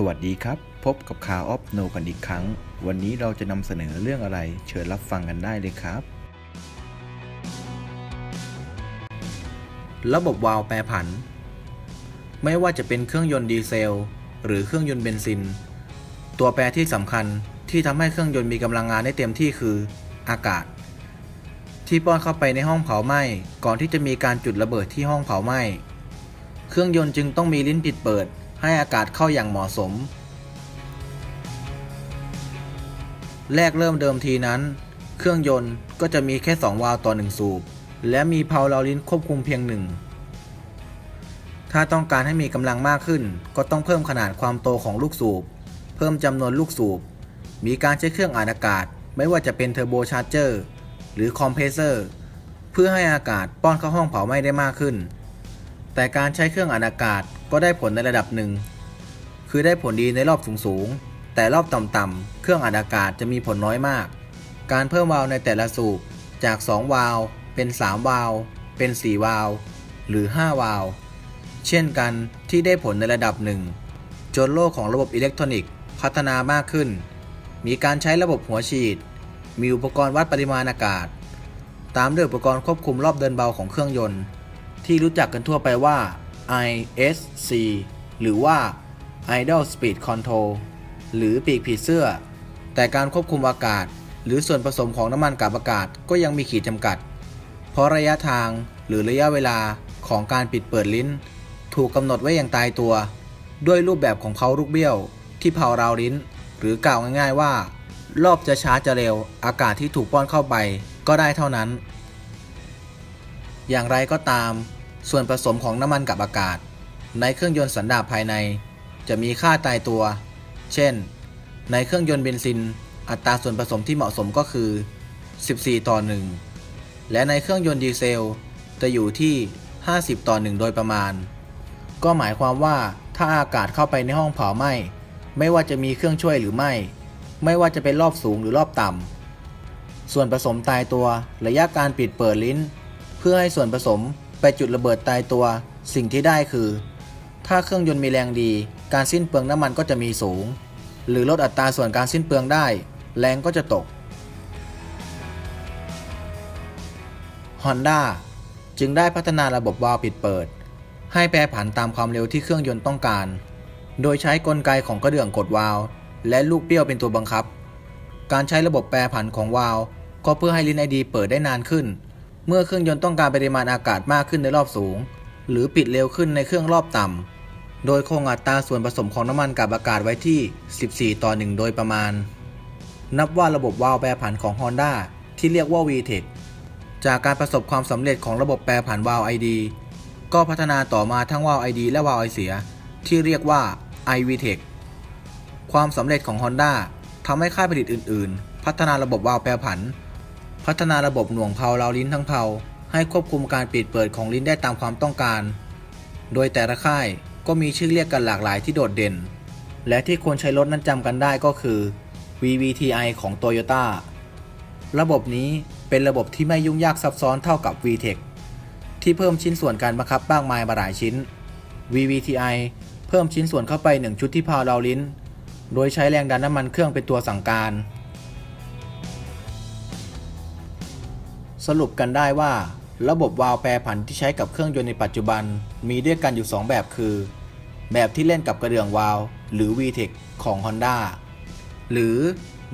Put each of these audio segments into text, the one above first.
สวัสดีครับ พบกับข่าวออฟโนกันอีกครั้ง วันนี้เราจะนำเสนอเรื่องอะไร เชิญรับฟังกันได้เลยครับ ระบบวาล์วแปรผัน ไม่ว่าจะเป็นเครื่องยนต์ดีเซล หรือเครื่องยนต์เบนซิน ตัวแปรที่สำคัญที่ทำให้เครื่องยนต์มีกำลังงานได้เต็มที่คือ อากาศ ที่ป้อนเข้าไปในห้องเผาไหม้ก่อนที่จะมีการจุดระเบิดที่ห้องเผาไหม้ เครื่องยนต์จึงต้องมีลิ้นปิดเปิด ให้อากาศเข้าอย่างเหมาะสม แรกเริ่มเดิมทีนั้น เครื่องยนต์ก็จะมีแค่ 2 วาล์วต่อ 1 สูบ และมีเพาเลาลิ้นควบคุมเพียงหนึ่ง ถ้าต้องการให้มีกำลังมากขึ้น ก็ต้องเพิ่มขนาดความโตของลูกสูบ เพิ่มจำนวนลูกสูบ มีการใช้เครื่องอัดอากาศ ไม่ว่าจะเป็นเทอร์โบชาร์เจอร์หรือคอมเพรสเซอร์เพื่อให้อากาศป้อนเข้าห้องเผาไหม้ได้มากขึ้น แต่การใช้เครื่องอัดอากาศก็ได้ผลในระดับหนึ่ง คือได้ผลดีในรอบสูงๆ แต่รอบต่ำๆ เครื่องอัดอากาศจะมีผลน้อยมาก การเพิ่มวาล์วในแต่ละสูบจาก 2 วาล์วเป็น 3 วาล์วเป็น 4 วาล์วหรือ 5 วาล์วเช่นกันที่ได้ผลในระดับหนึ่งจนโลกของระบบอิเล็กทรอนิกส์พัฒนามากขึ้น มีการใช้ระบบหัวฉีด มีอุปกรณ์วัดปริมาณอากาศ ตามด้วยอุปกรณ์ควบคุมรอบเดินเบาของเครื่องยนต์ ที่รู้จักกันทั่วไปว่า ISC หรือว่า Idle Speed Control หรือปีกผีเสื้อ แต่การควบคุมอากาศ หรือส่วนผสมของน้ำมันกับอากาศก็ยังมีขีดจำกัด เพราะระยะทางหรือระยะเวลาของการปิดเปิดลิ้น ถูกกำหนดไว้อย่างตายตัว ด้วยรูปแบบของเขาลูกเบี้ยว ที่เผาราวลิ้น หรือกล่าวง่าย ๆว่า รอบจะช้าจะเร็ว อากาศที่ถูกป้อนเข้าไปก็ได้เท่านั้น อย่างไรก็ตาม ส่วนผสมของน้ำมันกับอากาศ ในเครื่องยนต์สันดาปภายใน จะมีค่าตายตัว เช่น ในเครื่องยนต์เบนซิน อัตราส่วนผสมที่เหมาะสมก็คือ 14 ต่อ 1 และในเครื่องยนต์ดีเซล จะอยู่ที่ 50 ต่อ 1 โดยประมาณ ก็หมายความว่าถ้าอากาศเข้าไปในห้องเผาไหม้ไม่ว่าจะมีเครื่องช่วยหรือไม่ ไม่ว่าจะเป็นรอบสูงหรือรอบต่ำส่วนผสมตายตัวระยะการปิดเปิดลิ้น เพื่อให้ส่วนผสม ไปจุดระเบิดตายตัว สิ่งที่ได้คือ ถ้าเครื่องยนต์มีแรงดี การสิ้นเปลืองน้ำมันก็จะมีสูง หรือลดอัตราส่วนการสิ้นเปลืองได้ แรงก็จะตก Honda จึงได้พัฒนาระบบวาล์วปิดเปิด ให้แปรผันตามความเร็วที่เครื่องยนต์ต้องการ โดยใช้กลไกของกระเดื่องกดวาล์วและลูกเปี้ยวเป็นตัวบังคับ การใช้ระบบแปรผันของวาล์วก็เพื่อให้ลิ้นไอดีเปิดได้นานขึ้น เมื่อเครื่องยนต์ต้องการปริมาณอากาศมากขึ้นในรอบสูง หรือปิดเร็วขึ้นในเครื่องรอบต่ำ โดยคงอัตราส่วนผสมของน้ำมันกับอากาศไว้ที่ 14 ต่อ 1 โดยประมาณ นับว่าระบบวาล์วแปรผันของ Honda ที่เรียกว่า VTEC จากการประสบความสำเร็จของระบบแปรผันวาล์ว ID ก็พัฒนาต่อมาทั้งวาล์ว ID และวาล์วไอเสีย ที่เรียกว่า iVTEC ความสำเร็จของ Honda ทำให้ค่ายผลิตอื่น ๆ พัฒนาระบบวาล์วแปรผัน พัฒนาระบบหน่วงเพลาราลิ้นทั้งเพลาให้ควบคุมการปิดเปิดของลิ้นได้ตามความต้องการ โดยแต่ละค่ายก็มีชื่อเรียกกันหลากหลายที่โดดเด่น และที่ควรใช้รถนั้นจำกันได้ก็คือ VVTi ของ Toyota ระบบนี้เป็นระบบที่ไม่ยุ่งยากซับซ้อนเท่ากับ VTEC ที่เพิ่มชิ้นส่วนการบังคับมากมายมาหลายชิ้น VVTi เพิ่มชิ้นส่วนเข้าไป 1 ชุดที่เพลาราลิ้น โดยใช้แรงดันน้ำมันเครื่องเป็นตัวสั่งการ สรุปกันได้ว่า ระบบวาล์วแปรผันที่ใช้กับเครื่องยนต์ในปัจจุบัน มีด้วยกันอยู่ 2 แบบคือ แบบที่เล่นกับกระเดื่องวาล์วหรือ VTEC ของ Honda หรือ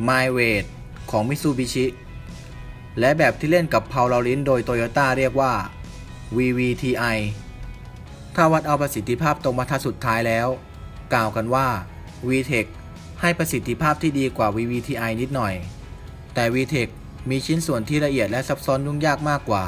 MyWeight ของ Mitsubishi และแบบที่เล่นกับเพาลาลินโดย Toyota เรียกว่า VVTi ถ้าวัดเอาประสิทธิภาพตรงบรรทัดสุดท้ายแล้ว กล่าวกันว่า VTEC ให้ประสิทธิภาพที่ดีกว่า VVTi นิดหน่อย แต่ VTEC มีชิ้นส่วนที่ละเอียดและซับซ้อนยุ่งยากมากกว่า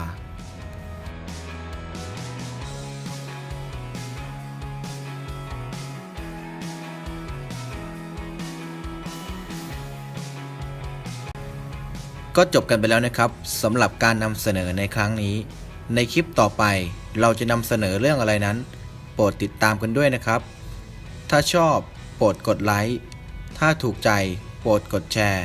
ก็จบกันไปแล้วนะครับสำหรับการนำเสนอในครั้งนี้ ในคลิปต่อไปเราจะนำเสนอเรื่องอะไรนั้น โปรดติดตามกันด้วยนะครับ ถ้าชอบโปรดกดไลค์ ถ้าถูกใจโปรดกดแชร์